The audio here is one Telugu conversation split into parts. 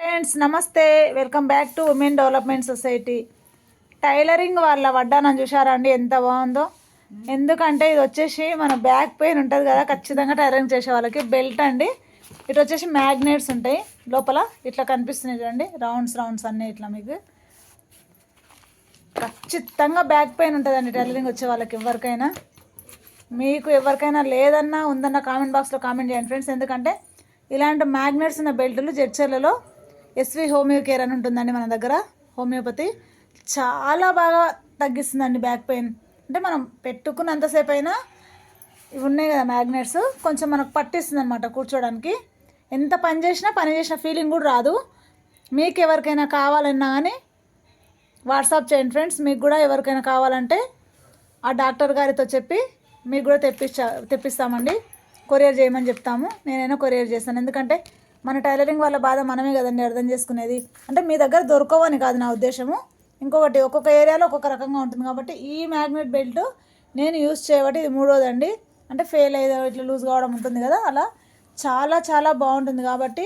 ఫ్రెండ్స్ నమస్తే. Welcome back to women development society. Tailoring వాళ్ళ వడ్డానం చూసారా అండి ఎంత బాగుందో. ఎందుకంటే ఇది వచ్చేసి మన బ్యాక్ పెయిన్ ఉంటుంది కదా ఖచ్చితంగా టైలరింగ్ చేసే వాళ్ళకి బెల్ట్ అండి. ఇటు వచ్చేసి మ్యాగ్నెట్స్ ఉంటాయి లోపల ఇట్లా కనిపిస్తున్నాయి చూడండి రౌండ్స్ రౌండ్స్ అన్నీ ఇట్లా మీకు. ఖచ్చితంగా బ్యాక్ పెయిన్ ఉంటుందండి టైలరింగ్ వచ్చే వాళ్ళకి ఎవరికైనా. మీకు ఎవరికైనా లేదన్నా ఉందన్న కామెంట్ బాక్స్లో కామెంట్ చేయండి ఫ్రెండ్స్. ఎందుకంటే ఇలాంటి మ్యాగ్నెట్స్ ఉన్న బెల్టులు జెడ్చర్లలో ఎస్వి హోమియో కేర్ అని ఉంటుందండి మన దగ్గర. హోమియోపతి చాలా బాగా తగ్గిస్తుందండి బ్యాక్ పెయిన్ అంటే మనం పెట్టుకున్నంతసేపు అయినా ఇవి ఉన్నాయి కదా మ్యాగ్నెట్స్ కొంచెం మనకు పట్టిస్తుంది అనమాట కూర్చోడానికి. ఎంత పని చేసినా పని చేసిన ఫీలింగ్ కూడా రాదు. మీకు ఎవరికైనా కావాలన్నా కానీ వాట్సాప్ చేయండి ఫ్రెండ్స్ మీకు కూడా ఎవరికైనా కావాలంటే ఆ డాక్టర్ గారితో చెప్పి మీకు కూడా తెప్పించా తెప్పిస్తామండి. కొరియర్ చేయమని చెప్తాము. నేనైనా కొరియర్ చేస్తాను. ఎందుకంటే మన టైలరింగ్ వాళ్ళ బాధ మనమే కదండి అర్థం చేసుకునేది. అంటే మీ దగ్గర దొరకవని కాదు నా ఉద్దేశము. ఇంకొకటి ఒక్కొక్క ఏరియాలో ఒక్కొక్క రకంగా ఉంటుంది కాబట్టి ఈ మ్యాగ్నెట్ బెల్ట్ నేను యూస్ చేయబట్టి ఇది మూడోదండి. అంటే ఫెయిల్ అయ్యేది ఇట్లా లూజ్ కావడం ఉంటుంది కదా అలా చాలా చాలా బాగుంటుంది కాబట్టి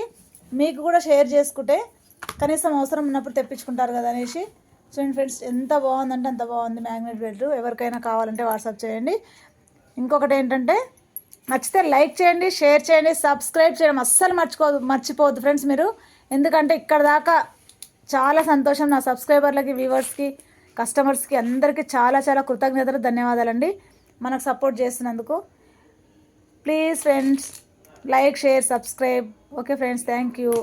మీకు కూడా షేర్ చేసుకుంటే కనీసం అవసరం ఉన్నప్పుడు తెప్పించుకుంటారు కదా అనేసి. చూడండి ఫ్రెండ్స్ ఎంత బాగుందంటే అంత బాగుంది మ్యాగ్నెట్ బెల్ట్. ఎవరికైనా కావాలంటే వాట్సాప్ చేయండి. ఇంకొకటి ఏంటంటే నచ్చితే లైక్ చేయండి షేర్ చేయండి సబ్స్క్రైబ్ చేయడం అస్సలు మర్చిపోదు మర్చిపోవద్దు ఫ్రెండ్స్ మీరు. ఎందుకంటే ఇక్కడ దాకా చాలా సంతోషం నా సబ్స్క్రైబర్లకి వ్యూవర్స్కి కస్టమర్స్కి అందరికీ చాలా చాలా కృతజ్ఞతలు ధన్యవాదాలండి. మనకు సపోర్ట్ చేస్తున్నందుకు please friends like share subscribe. Okay friends thank you.